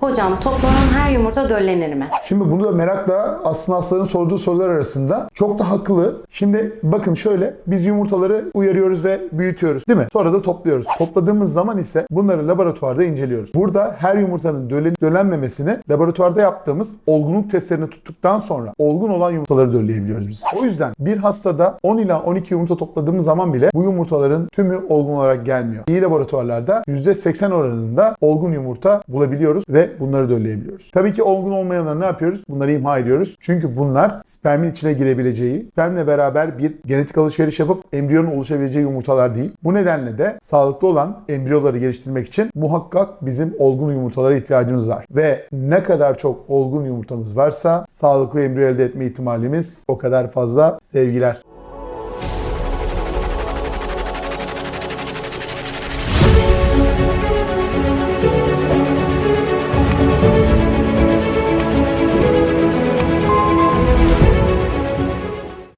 Hocam toplanan her yumurta döllenir mi? Şimdi bunu da merakla aslında hastaların sorduğu sorular arasında çok da haklı. Şimdi bakın şöyle biz yumurtaları uyarıyoruz ve büyütüyoruz değil mi? Sonra da topluyoruz. Topladığımız zaman ise bunları laboratuvarda inceliyoruz. Burada her yumurtanın dölen, dölenmemesini laboratuvarda yaptığımız olgunluk testlerini tuttuktan sonra olgun olan yumurtaları dölleyebiliyoruz biz. O yüzden bir hastada 10 ila 12 yumurta topladığımız zaman bile bu yumurtaların tümü olgun olarak gelmiyor. İyi laboratuvarlarda %80 oranında olgun yumurta bulabiliyoruz ve bunları dölleyebiliyoruz. Tabii ki olgun olmayanları ne yapıyoruz? Bunları imha ediyoruz. Çünkü bunlar spermin içine girebileceği, spermle beraber bir genetik alışveriş yapıp embriyonun oluşabileceği yumurtalar değil. Bu nedenle de sağlıklı olan embriyoları geliştirmek için muhakkak bizim olgun yumurtalara ihtiyacımız var. Ve ne kadar çok olgun yumurtamız varsa sağlıklı embriyo elde etme ihtimalimiz o kadar fazla sevgiler.